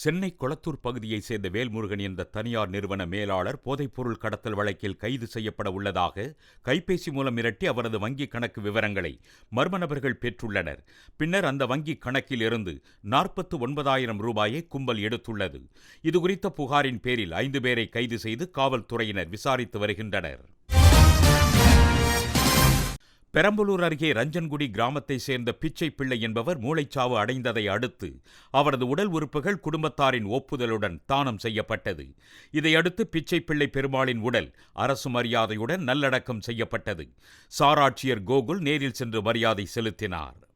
சென்னை கொளத்தூர் பகுதியைச் சேர்ந்த வேல்முருகன் என்ற தனியார் நிறுவன மேலாளர் போதைப்பொருள் கடத்தல் வழக்கில் கைது செய்யப்பட உள்ளதாக கைபேசி மூலம் மிரட்டி அவரது வங்கிக் கணக்கு விவரங்களை மர்ம நபர்கள் பெற்றுள்ளனர். பின்னர் அந்த வங்கிக் கணக்கில் இருந்து நாற்பத்து ஒன்பதாயிரம் ரூபாயை கும்பல் எடுத்துள்ளது. இதுகுறித்த புகாரின் பேரில் ஐந்து பேரை கைது செய்து காவல்துறையினர் விசாரித்து வருகின்றனர். பெரம்பலூர் அருகே ரஞ்சன்குடி கிராமத்தைச் சேர்ந்த பிச்சை பிள்ளை என்பவர் மூளைச்சாவு அடைந்ததை அடுத்து அவரது உடல் உறுப்புகள் குடும்பத்தாரின் ஒப்புதலுடன் தானம் செய்யப்பட்டது. இதையடுத்து பிச்சை பிள்ளை பெருமாளின் உடல் அரசு மரியாதையுடன் நல்லடக்கம் செய்யப்பட்டது. சாராட்சியர் கோகுல் நேரில் சென்று மரியாதை செலுத்தினார்.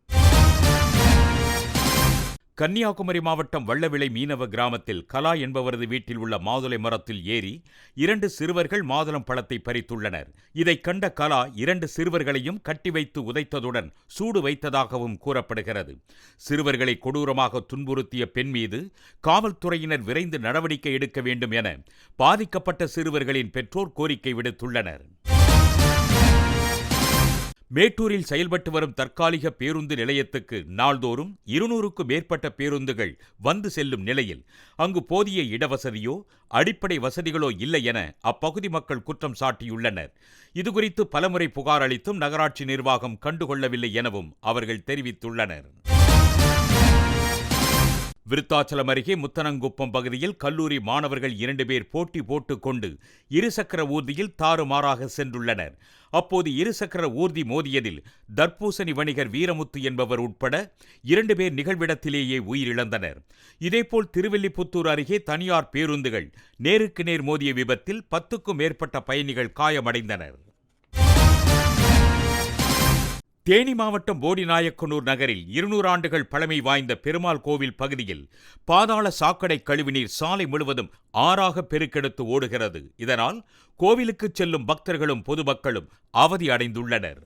கன்னியாகுமரி மாவட்டம் வள்ளவிளை மீனவ கிராமத்தில் கலா என்பவரது வீட்டில் உள்ள மாதுளை மரத்தில் ஏறி இரண்டு சிறுவர்கள் மாதுளம் பழத்தை பறித்துள்ளனர். இதைக் கண்ட கலா இரண்டு சிறுவர்களையும் கட்டி வைத்து உதைத்ததுடன் சூடு வைத்ததாகவும் கூறப்படுகிறது. சிறுவர்களை கொடூரமாக துன்புறுத்திய பெண் மீது காவல்துறையினர் விரைந்து நடவடிக்கை எடுக்க வேண்டும் என பாதிக்கப்பட்ட சிறுவர்களின் பெற்றோர் கோரிக்கை விடுத்துள்ளனர். மேட்டூரில் செயல்பட்டு வரும் தற்காலிக பேருந்து நிலையத்துக்கு நாள்தோறும் இருநூறுக்கும் மேற்பட்ட பேருந்துகள் வந்து செல்லும் நிலையில் அங்கு போதிய இடவசதியோ அடிப்படை வசதிகளோ இல்லை என அப்பகுதி மக்கள் குற்றம் சாட்டியுள்ளனர். இதுகுறித்து பலமுறை புகார் அளித்தும் நகராட்சி நிர்வாகம் கண்டுகொள்ளவில்லை எனவும் அவர்கள் தெரிவித்துள்ளனர். விருத்தாச்சலம் அருகே முத்தனங்குப்பம் பகுதியில் கல்லூரி மாணவர்கள் இரண்டு பேர் போட்டி போட்டுக்கொண்டு இருசக்கர ஊர்தியில் தாறுமாறாக சென்றுள்ளனர். அப்போது இருசக்கர ஊர்தி மோதியதில் தர்பூசணி வணிகர் வீரமுத்து என்பவர் உட்பட இரண்டு பேர் நிகழ்விடத்திலேயே உயிரிழந்தனர். இதேபோல் திருவெல்லிபுத்தூர் அருகே தனியார் பேருந்துகள் நேருக்கு நேர் மோதிய விபத்தில் பத்துக்கும் மேற்பட்ட பயணிகள் காயமடைந்தனர். தேனி மாவட்டம் போடிநாயக்கனூர் நகரில் இருநூறு ஆண்டுகள் பழமை வாய்ந்த பெருமாள் கோவில் பகுதியில் பாதாள சாக்கடை கழிவுநீர் சாலை முழுவதும் ஆறாக பெருக்கெடுத்து ஓடுகிறது. இதனால் கோவிலுக்கு செல்லும் பக்தர்களும் பொதுமக்களும் அவதி அடைந்துள்ளனர்.